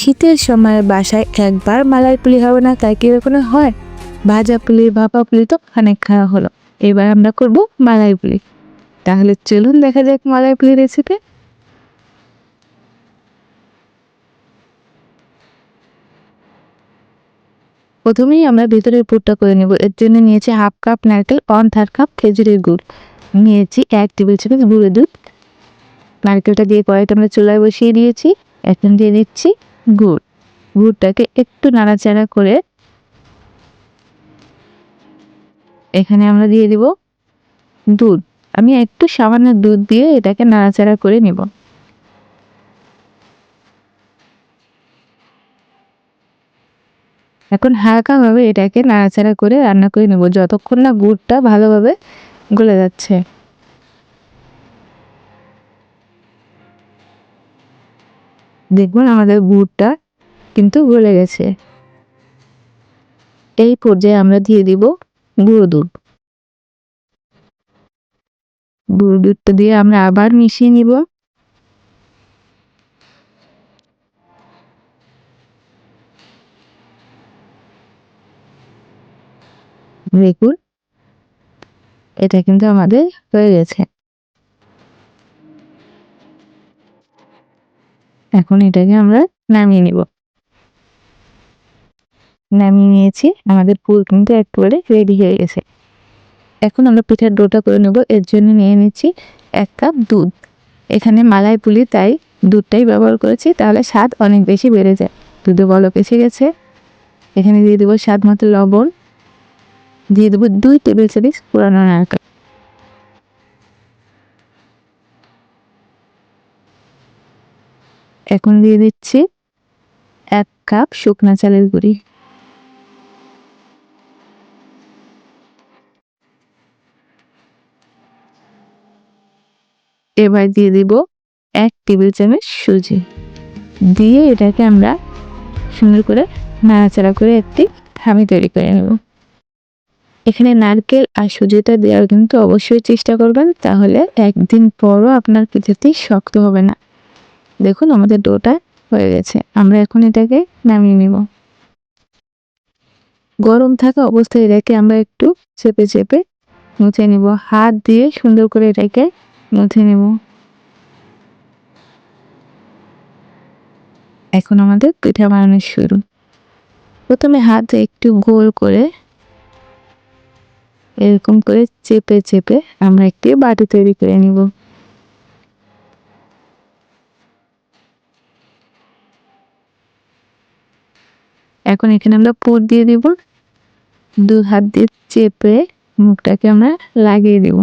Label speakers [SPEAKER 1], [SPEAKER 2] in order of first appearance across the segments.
[SPEAKER 1] শীতের সময় বাসায় একবার মালাই পুলি হবে না, তাই কি কোনো হয়? ভাজা পুলি, ভাপা পুলি তো অনেক খাওয়া হলো। এবার আমরা করব মালাই পুলি। তাহলে চলুন দেখা যাক মালাই পুলি রেসিপি প্রথমেই আমরা ভিতরের পুরটা করে নেব। এর জন্য নিয়েছি হাফ কাপ নারকেল ওয়ান থার্ড কাপ খেজুরের গুড়। নিয়েছি এক টেবিল চামচ গুঁড়ো দুধ। নারকেলটা দিয়ে কড়াইতে আমরা চুলায় বসিয়ে দিয়েছি। এখন দিয়ে দিচ্ছি গুড়। গুড়টাকে একটু নাড়াচাড়া করে এখানে আমরা দিয়ে দিব দুধ। আমি একটু সামান্য দুধ দিয়ে এটাকে নাড়াচাড়া করে নেব। এখন হালকাভাবে এটাকে নাড়াচাড়া করে রান্না করে নেব। যতক্ষণ না গুড়টা ভালোভাবে গলে যাচ্ছে। দেখুন আমাদের গুড়টা কিন্তু গলে গেছে। এই পর্যায়ে আমরা দিয়ে দিব গুঁড়ো দুধ। গুঁড়ো দুধটা দিয়ে আমরা আবার মিশিয়ে নিব। দেখুন, এটা কিন্তু আমাদের হয়ে গেছে। এখন এটাকে আমরা নামিয়ে নিব। নামিয়ে নিয়েছি, আমাদের পুর কিন্তু একবারে রেডি হয়ে গেছে। এখন আমরা পিঠার ডোটা করে নেব, এর জন্য নিয়ে নিচ্ছি এক কাপ দুধ। এখানে মালাই পুলি, তাই দুধটাই ব্যবহার করেছি, তাহলে স্বাদ অনেক বেশি বেড়ে যায়। দুধে বলক এসে গেছে। এখানে দিয়ে দেবো স্বাদ মতো লবণ। দিয়ে দেবো দুই টেবিল চামচ পুরানো নারকেল। এখন দিয়ে দিচ্ছি এক কাপ শুকনা চালের গুঁড়ি। এবার দিয়ে দিব এক টেবিল চামচ সুজি। দিয়ে এটাকে আমরা সুন্দর করে নাড়াচাড়া করে একটি হামি তৈরি করে নেব। এখানে নারকেল আর সুজিটা দেওয়ার কিন্তু অবশ্যই চেষ্টা করবেন, তাহলে একদিন পরও আপনার পিঠাটি শক্ত হবে না। দেখুন, আমাদের ডোটা হয়ে গেছে। আমরা এখন এটাকে নামিয়ে নেব। গরম থাকা অবস্থায় এটাকে আমরা একটু চেপে চেপে মুছে নেব। হাত দিয়ে সুন্দর করে এটাকে মুছে নেব। এখন আমাদের পিঠা বানানো শুরু। প্রথমে হাত একটু গোল করে এরকম করে চেপে চেপে আমরা একটি বাটি তৈরি করে নিব। এখন এখানে আমরা পুর দিয়ে দিব। দু হাত দিয়ে চেপে মুখটাকে আমরা লাগিয়ে দেব।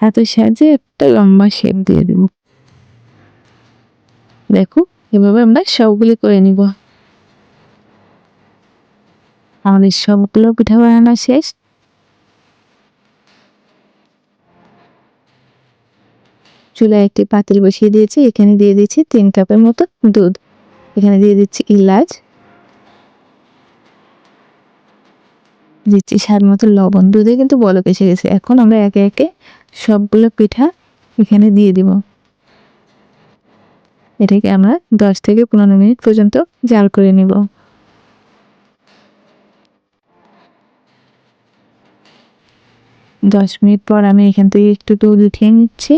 [SPEAKER 1] হাতের সাহায্যে একটা লম্বা শেপ দিয়ে দেব। দেখো, এভাবে আমরা সবগুলি করে নিব। আমাদের সবগুলো পিঠা বানানো শেষ। চুলায় একটি পাতিল বসিয়ে দিয়েছি। এখানে দিয়ে দিচ্ছি তিন কাপের মতো দুধ। এখানে দিয়ে দিচ্ছি ইলাচ। দিচ্ছি স্বাদ মতো লবণ। দুধে কিন্তু বলক এসে গেছে। এখন আমরা একে একে সবগুলো পিঠা এখানে দিয়ে দিব। এটাকে আমরা দশ থেকে পনেরো মিনিট পর্যন্ত জাল করে নিব। দশ মিনিট পর আমি এখান থেকে একটু দুধ উঠিয়ে নিচ্ছি।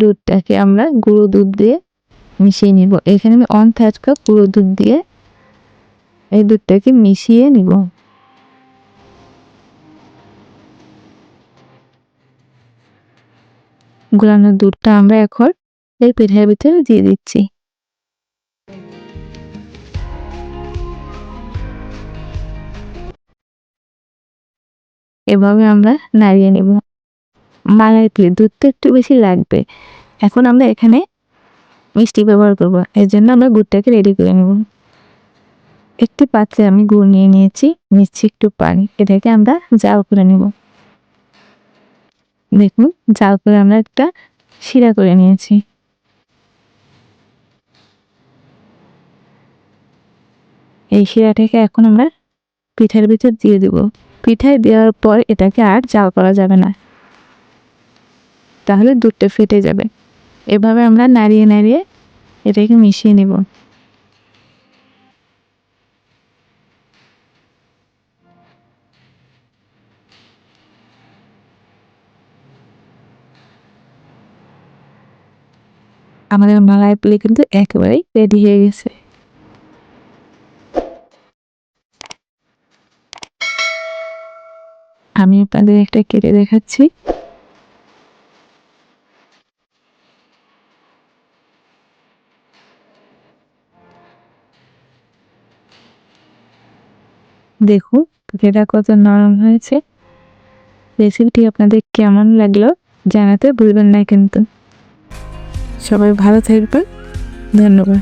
[SPEAKER 1] দুধটাকে আমরা গুঁড়ো দুধ দিয়ে মিশিয়ে নিব। এখানে আমি অন থার্ড কাপ গুঁড়ো দুধ দিয়ে এই দুধটাকে মিশিয়ে নিব। গুলানোর দুধটা আমরা এখন এই পিঠার ভিতরে দিয়ে দিচ্ছি। এভাবে আমরা নাড়িয়ে নেব। মালাই পুলি দুধটা একটু বেশি লাগবে। এখন আমরা এখানে মিষ্টি ব্যবহার করব। এর জন্য আমরা গুড়টাকে রেডি করে নেব। একটি পাত্রে আমি গুড় নিয়ে নিয়েছি। নিচ্ছি একটু পানি। এটাকে আমরা জাল করে নেব। দেখুন, জাল করে আমরা একটা শিরা করে নিয়েছি। এই শিরাটাকে এখন আমরা পিঠার ভিতর দিয়ে দেব। পিঠায় দেওয়ার পর এটাকে আর জাল করা যাবে না। তাহলে দুধটা ফেটে যাবে। এভাবে আমরা নাড়িয়ে নাড়িয়ে এটাকে মিশিয়ে নেব। আমাদের মালাই পুলি কিন্তু একেবারেই রেডি হয়ে গেছে। আমি আপনাদের একটা কেটে দেখাচ্ছি। দেখুন পিঠেটা কত নরম হয়েছে। রেসিপিটি আপনাদের কেমন লাগল জানাতে ভুলবেন না কিন্তু। সবাই ভালো থাকবেন। ধন্যবাদ।